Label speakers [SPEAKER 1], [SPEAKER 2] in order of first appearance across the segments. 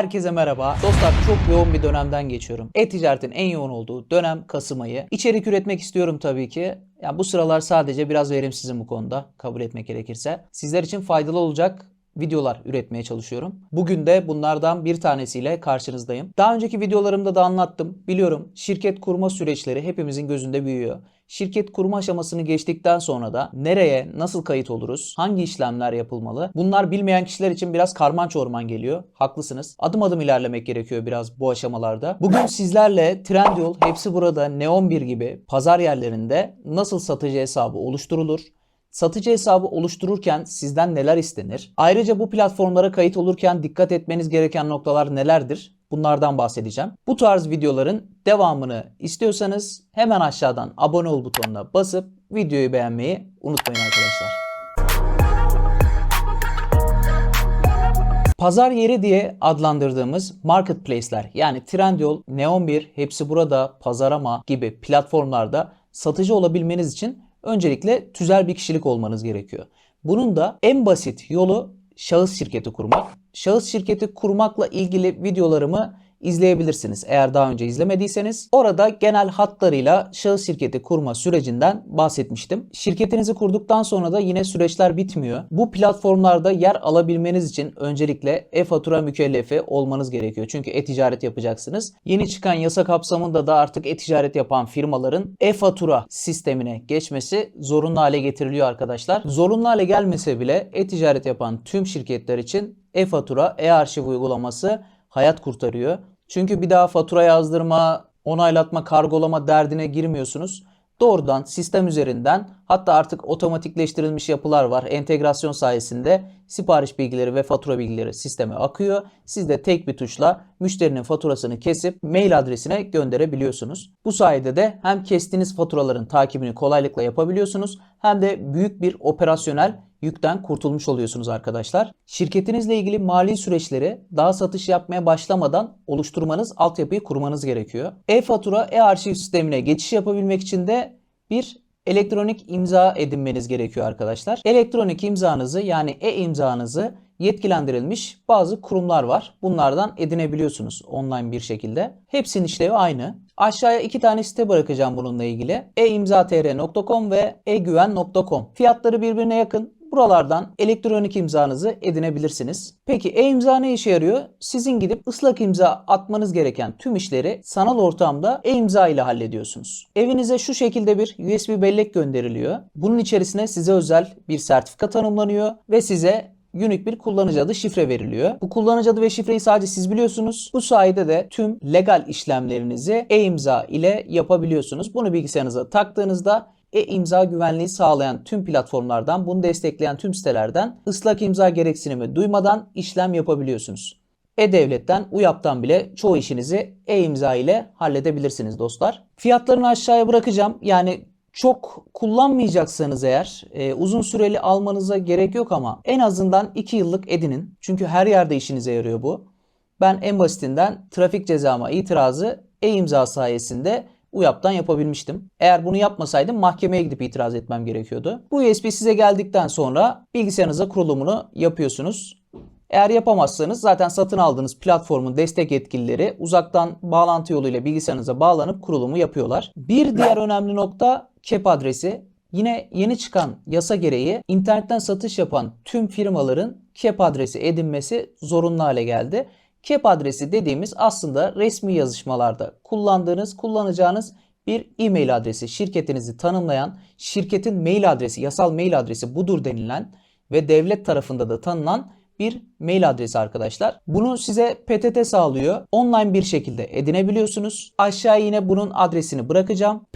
[SPEAKER 1] Herkese merhaba. Dostlar çok yoğun bir dönemden geçiyorum. E-ticaretin en yoğun olduğu dönem Kasım ayı. İçerik üretmek istiyorum tabii ki. Ya bu sıralar sadece biraz verimsizim bu konuda kabul etmek gerekirse. Sizler için faydalı olacak videolar üretmeye çalışıyorum. Bugün de bunlardan bir tanesiyle karşınızdayım. Daha önceki videolarımda da anlattım. Biliyorum şirket kurma süreçleri hepimizin gözünde büyüyor. Şirket kurma aşamasını geçtikten sonra da nereye, nasıl kayıt oluruz, hangi işlemler yapılmalı? Bunlar bilmeyen kişiler için biraz karman çorman geliyor. Haklısınız. Adım adım ilerlemek gerekiyor biraz bu aşamalarda. Bugün sizlerle Trendyol, hepsi burada, Neon1 gibi pazar yerlerinde nasıl satıcı hesabı oluşturulur? Satıcı hesabı oluştururken sizden neler istenir? Ayrıca bu platformlara kayıt olurken dikkat etmeniz gereken noktalar nelerdir? Bunlardan bahsedeceğim. Bu tarz videoların devamını istiyorsanız hemen aşağıdan abone ol butonuna basıp videoyu beğenmeyi unutmayın arkadaşlar. Pazar yeri diye adlandırdığımız marketplace'ler yani Trendyol, Neon1, hepsi burada, Pazarama gibi platformlarda satıcı olabilmeniz için öncelikle tüzel bir kişilik olmanız gerekiyor. Bunun da en basit yolu şahıs şirketi kurmak. Şahıs şirketi kurmakla ilgili videolarımı izleyebilirsiniz. Eğer daha önce izlemediyseniz orada genel hatlarıyla şahıs şirketi kurma sürecinden bahsetmiştim. Şirketinizi kurduktan sonra da yine süreçler bitmiyor. Bu platformlarda yer alabilmeniz için öncelikle e-fatura mükellefi olmanız gerekiyor. Çünkü e-ticaret yapacaksınız. Yeni çıkan yasa kapsamında da artık e-ticaret yapan firmaların e-fatura sistemine geçmesi zorunlu hale getiriliyor arkadaşlar. Zorunlu hale gelmese bile e-ticaret yapan tüm şirketler için e-fatura, e-arşiv uygulaması hayat kurtarıyor. Çünkü bir daha fatura yazdırma, onaylatma, kargolama derdine girmiyorsunuz. Doğrudan sistem üzerinden hatta artık otomatikleştirilmiş yapılar var. Entegrasyon sayesinde sipariş bilgileri ve fatura bilgileri sisteme akıyor. Siz de tek bir tuşla müşterinin faturasını kesip mail adresine gönderebiliyorsunuz. Bu sayede de hem kestiğiniz faturaların takibini kolaylıkla yapabiliyorsunuz hem de büyük bir operasyonel yükten kurtulmuş oluyorsunuz arkadaşlar. Şirketinizle ilgili mali süreçleri daha satış yapmaya başlamadan oluşturmanız, altyapıyı kurmanız gerekiyor. E-fatura, e-arşiv sistemine geçiş yapabilmek için de bir elektronik imza edinmeniz gerekiyor arkadaşlar. Elektronik imzanızı yani e-imzanızı yetkilendirilmiş bazı kurumlar var. Bunlardan edinebiliyorsunuz online bir şekilde. Hepsinin işlevi aynı. Aşağıya iki tane site bırakacağım bununla ilgili. e-imzatr.com ve e-güven.com. Fiyatları birbirine yakın. Buralardan elektronik imzanızı edinebilirsiniz. Peki e-imza ne işe yarıyor? Sizin gidip ıslak imza atmanız gereken tüm işleri sanal ortamda e-imza ile hallediyorsunuz. Evinize şu şekilde bir USB bellek gönderiliyor. Bunun içerisine size özel bir sertifika tanımlanıyor ve size unique bir kullanıcı adı şifre veriliyor. Bu kullanıcı adı ve şifreyi sadece siz biliyorsunuz. Bu sayede de tüm legal işlemlerinizi e-imza ile yapabiliyorsunuz. Bunu bilgisayarınıza taktığınızda e-imza güvenliği sağlayan tüm platformlardan, bunu destekleyen tüm sitelerden ıslak imza gereksinimi duymadan işlem yapabiliyorsunuz. E-Devlet'ten, UYAP'tan bile çoğu işinizi e-imza ile halledebilirsiniz dostlar. Fiyatlarını aşağıya bırakacağım. Yani çok kullanmayacaksanız eğer e, uzun süreli almanıza gerek yok ama en azından 2 yıllık edinin. Çünkü her yerde işinize yarıyor bu. Ben en basitinden trafik cezama itirazı e-imza sayesinde UYAP'tan yapabilmiştim. Eğer bunu yapmasaydım mahkemeye gidip itiraz etmem gerekiyordu. Bu USB size geldikten sonra bilgisayarınıza kurulumunu yapıyorsunuz. Eğer yapamazsanız zaten satın aldığınız platformun destek yetkilileri uzaktan bağlantı yoluyla bilgisayarınıza bağlanıp kurulumu yapıyorlar. Bir diğer önemli nokta KEP adresi. Yine yeni çıkan yasa gereği internetten satış yapan tüm firmaların KEP adresi edinmesi zorunlu hale geldi. KEP adresi dediğimiz aslında resmi yazışmalarda kullandığınız, kullanacağınız bir e-mail adresi. Şirketinizi tanımlayan, şirketin mail adresi, yasal mail adresi budur denilen ve devlet tarafında da tanınan bir mail adresi arkadaşlar. Bunu size PTT sağlıyor. Online bir şekilde edinebiliyorsunuz. Aşağı yine bunun adresini bırakacağım.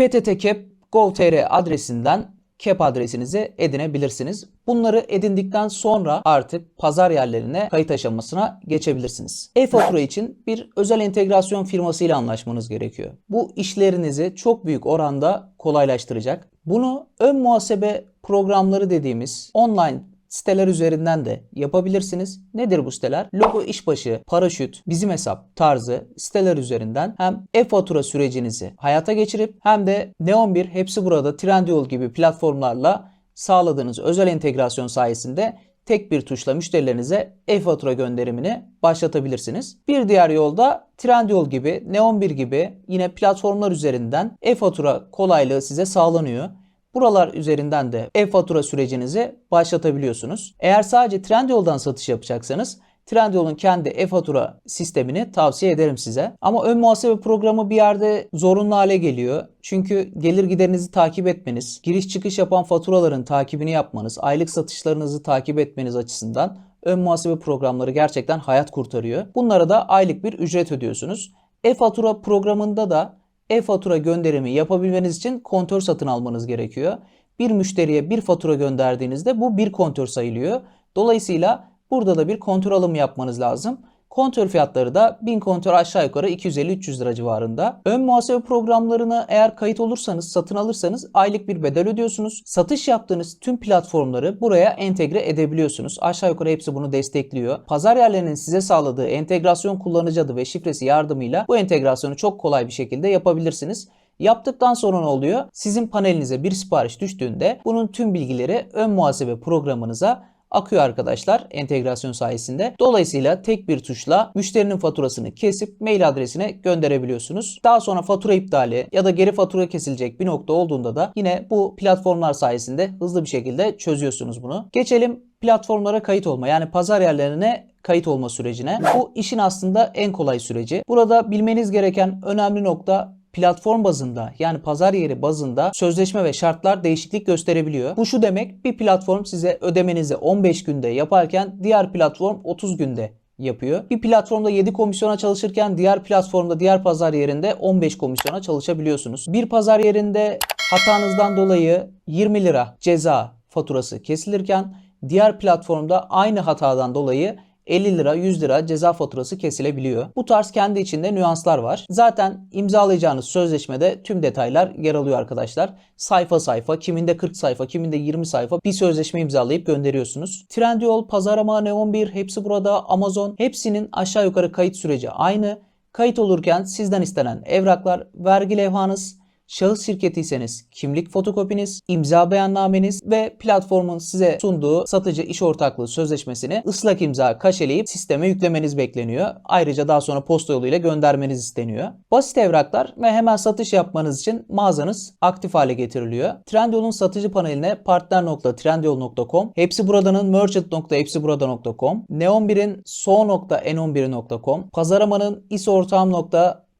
[SPEAKER 1] pttcap.gov.tr adresinden CAP adresinizi edinebilirsiniz. Bunları edindikten sonra artık pazar yerlerine kayıt aşamasına geçebilirsiniz. E-fatura için bir özel entegrasyon firması ile anlaşmanız gerekiyor. Bu işlerinizi çok büyük oranda kolaylaştıracak. Bunu ön muhasebe programları dediğimiz online siteler üzerinden de yapabilirsiniz. Nedir bu siteler? Logo işbaşı, paraşüt, bizim hesap tarzı siteler üzerinden hem e-fatura sürecinizi hayata geçirip hem de Neon 1 hepsi burada Trendyol gibi platformlarla sağladığınız özel entegrasyon sayesinde tek bir tuşla müşterilerinize e-fatura gönderimini başlatabilirsiniz. Bir diğer yolda Trendyol gibi, Neon1 gibi yine platformlar üzerinden e-fatura kolaylığı size sağlanıyor. Buralar üzerinden de e-fatura sürecinizi başlatabiliyorsunuz. Eğer sadece Trendyol'dan satış yapacaksanız Trendyol'un kendi e-fatura sistemini tavsiye ederim size. Ama ön muhasebe programı bir yerde zorunlu hale geliyor. Çünkü gelir giderinizi takip etmeniz, giriş çıkış yapan faturaların takibini yapmanız, aylık satışlarınızı takip etmeniz açısından ön muhasebe programları gerçekten hayat kurtarıyor. Bunlara da aylık bir ücret ödüyorsunuz. E-fatura programında da e-fatura gönderimi yapabilmeniz için kontör satın almanız gerekiyor. Bir müşteriye bir fatura gönderdiğinizde bu bir kontör sayılıyor. Dolayısıyla burada da bir kontör alımı yapmanız lazım. Kontör fiyatları da 1000 kontör aşağı yukarı 250-300 lira civarında. Ön muhasebe programlarını eğer kayıt olursanız, satın alırsanız aylık bir bedel ödüyorsunuz. Satış yaptığınız tüm platformları buraya entegre edebiliyorsunuz. Aşağı yukarı hepsi bunu destekliyor. Pazar yerlerinin size sağladığı entegrasyon kullanıcı adı ve şifresi yardımıyla bu entegrasyonu çok kolay bir şekilde yapabilirsiniz. Yaptıktan sonra ne oluyor? Sizin panelinize bir sipariş düştüğünde bunun tüm bilgileri ön muhasebe programınıza akıyor arkadaşlar entegrasyon sayesinde. Dolayısıyla tek bir tuşla müşterinin faturasını kesip mail adresine gönderebiliyorsunuz. Daha sonra fatura iptali ya da geri fatura kesilecek bir nokta olduğunda da yine bu platformlar sayesinde hızlı bir şekilde çözüyorsunuz bunu. Geçelim platformlara kayıt olma yani pazar yerlerine kayıt olma sürecine. Bu işin aslında en kolay süreci. Burada bilmeniz gereken önemli nokta platform bazında yani pazar yeri bazında sözleşme ve şartlar değişiklik gösterebiliyor. Bu şu demek bir platform size ödemenizi 15 günde yaparken diğer platform 30 günde yapıyor. Bir platformda 7 komisyona çalışırken diğer platformda diğer pazar yerinde 15 komisyona çalışabiliyorsunuz. Bir pazar yerinde hatanızdan dolayı 20 lira ceza faturası kesilirken diğer platformda aynı hatadan dolayı 50 lira 100 lira ceza faturası kesilebiliyor. Bu tarz kendi içinde nüanslar var. Zaten imzalayacağınız sözleşmede tüm detaylar yer alıyor arkadaşlar. Sayfa sayfa, kiminde 40 sayfa, kiminde 20 sayfa bir sözleşme imzalayıp gönderiyorsunuz. Trendyol, Pazarama, Neon1 hepsi burada, Amazon hepsinin aşağı yukarı kayıt süreci aynı. Kayıt olurken sizden istenen evraklar, vergi levhanız, Şahıs şirketiyseniz kimlik fotokopiniz, imza beyannameniz ve platformun size sunduğu satıcı iş ortaklığı sözleşmesini ıslak imza kaşeleyip sisteme yüklemeniz bekleniyor. Ayrıca daha sonra posta yoluyla göndermeniz isteniyor. Basit evraklar ve hemen satış yapmanız için mağazanız aktif hale getiriliyor. Trendyol'un satıcı paneline partner.trendyol.com, hepsi buradanın merchant.hepsiburada.com, Neon1'in so.n11.com, Pazaramanın isortağım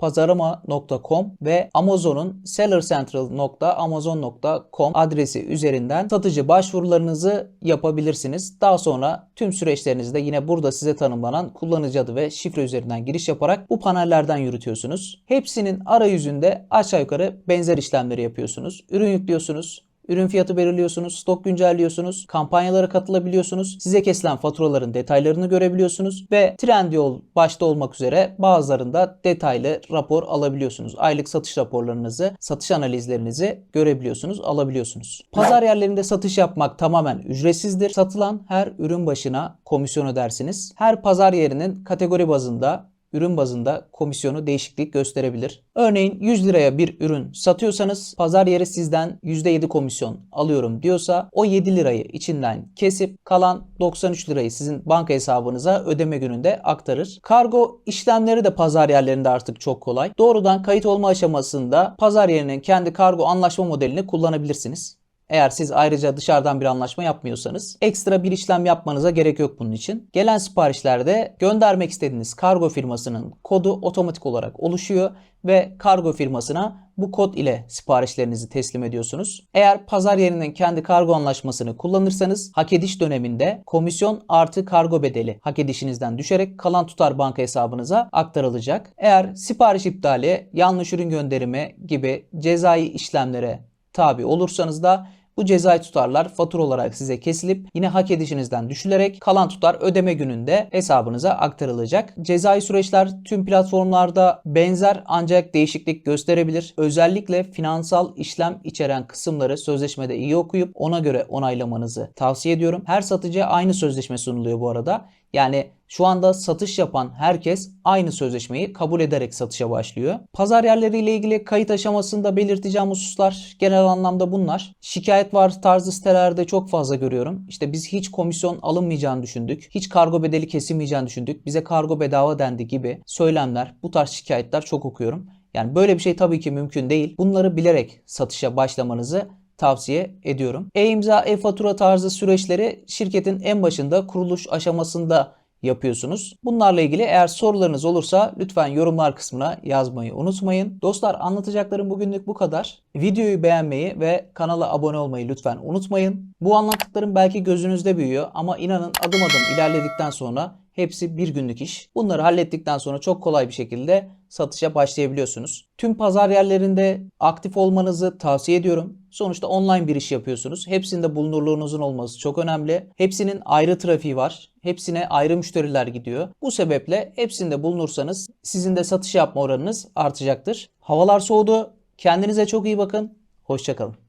[SPEAKER 1] pazarama.com ve Amazon'un sellercentral.amazon.com adresi üzerinden satıcı başvurularınızı yapabilirsiniz. Daha sonra tüm süreçlerinizde yine burada size tanımlanan kullanıcı adı ve şifre üzerinden giriş yaparak bu panellerden yürütüyorsunuz. Hepsinin arayüzünde aşağı yukarı benzer işlemleri yapıyorsunuz. Ürün yüklüyorsunuz. Ürün fiyatı belirliyorsunuz, stok güncelliyorsunuz, kampanyalara katılabiliyorsunuz, size kesilen faturaların detaylarını görebiliyorsunuz ve Trendyol başta olmak üzere bazılarında detaylı rapor alabiliyorsunuz. Aylık satış raporlarınızı, satış analizlerinizi görebiliyorsunuz, alabiliyorsunuz. Pazar yerlerinde satış yapmak tamamen ücretsizdir. Satılan her ürün başına komisyon ödersiniz. Her pazar yerinin kategori bazında ürün bazında komisyonu değişiklik gösterebilir. Örneğin 100 liraya bir ürün satıyorsanız pazar yeri sizden %7 komisyon alıyorum diyorsa o 7 lirayı içinden kesip kalan 93 lirayı sizin banka hesabınıza ödeme gününde aktarır. Kargo işlemleri de pazar yerlerinde artık çok kolay. Doğrudan kayıt olma aşamasında pazar yerinin kendi kargo anlaşma modelini kullanabilirsiniz. Eğer siz ayrıca dışarıdan bir anlaşma yapmıyorsanız ekstra bir işlem yapmanıza gerek yok bunun için. Gelen siparişlerde göndermek istediğiniz kargo firmasının kodu otomatik olarak oluşuyor ve kargo firmasına bu kod ile siparişlerinizi teslim ediyorsunuz. Eğer pazar yerinin kendi kargo anlaşmasını kullanırsanız hak ediş döneminde komisyon artı kargo bedeli hak edişinizden düşerek kalan tutar banka hesabınıza aktarılacak. Eğer sipariş iptali, yanlış ürün gönderimi gibi cezai işlemlere tabi olursanız da bu cezai tutarlar fatura olarak size kesilip yine hak edişinizden düşülerek kalan tutar ödeme gününde hesabınıza aktarılacak. Cezai süreçler tüm platformlarda benzer ancak değişiklik gösterebilir. Özellikle finansal işlem içeren kısımları sözleşmede iyi okuyup ona göre onaylamanızı tavsiye ediyorum. Her satıcıya aynı sözleşme sunuluyor bu arada. Yani şu anda satış yapan herkes aynı sözleşmeyi kabul ederek satışa başlıyor. Pazar yerleriyle ilgili kayıt aşamasında belirteceğim hususlar genel anlamda bunlar. Şikayet var tarzı sitelerde çok fazla görüyorum. İşte biz hiç komisyon alınmayacağını düşündük. Hiç kargo bedeli kesilmeyeceğini düşündük. Bize kargo bedava dendi gibi söylemler, bu tarz şikayetler çok okuyorum. Yani böyle bir şey tabii ki mümkün değil. Bunları bilerek satışa başlamanızı tavsiye ediyorum. E-imza, e-fatura tarzı süreçleri şirketin en başında kuruluş aşamasında yapıyorsunuz. Bunlarla ilgili eğer sorularınız olursa lütfen yorumlar kısmına yazmayı unutmayın. Dostlar anlatacaklarım bugünlük bu kadar. Videoyu beğenmeyi ve kanala abone olmayı lütfen unutmayın. Bu anlattıklarım belki gözünüzde büyüyor ama inanın adım adım ilerledikten sonra hepsi bir günlük iş. Bunları hallettikten sonra çok kolay bir şekilde satışa başlayabiliyorsunuz. Tüm pazar yerlerinde aktif olmanızı tavsiye ediyorum. Sonuçta online bir iş yapıyorsunuz. Hepsinde bulunurluğunuzun olması çok önemli. Hepsinin ayrı trafiği var. Hepsine ayrı müşteriler gidiyor. Bu sebeple hepsinde bulunursanız sizin de satış yapma oranınız artacaktır. Havalar soğudu. Kendinize çok iyi bakın. Hoşçakalın.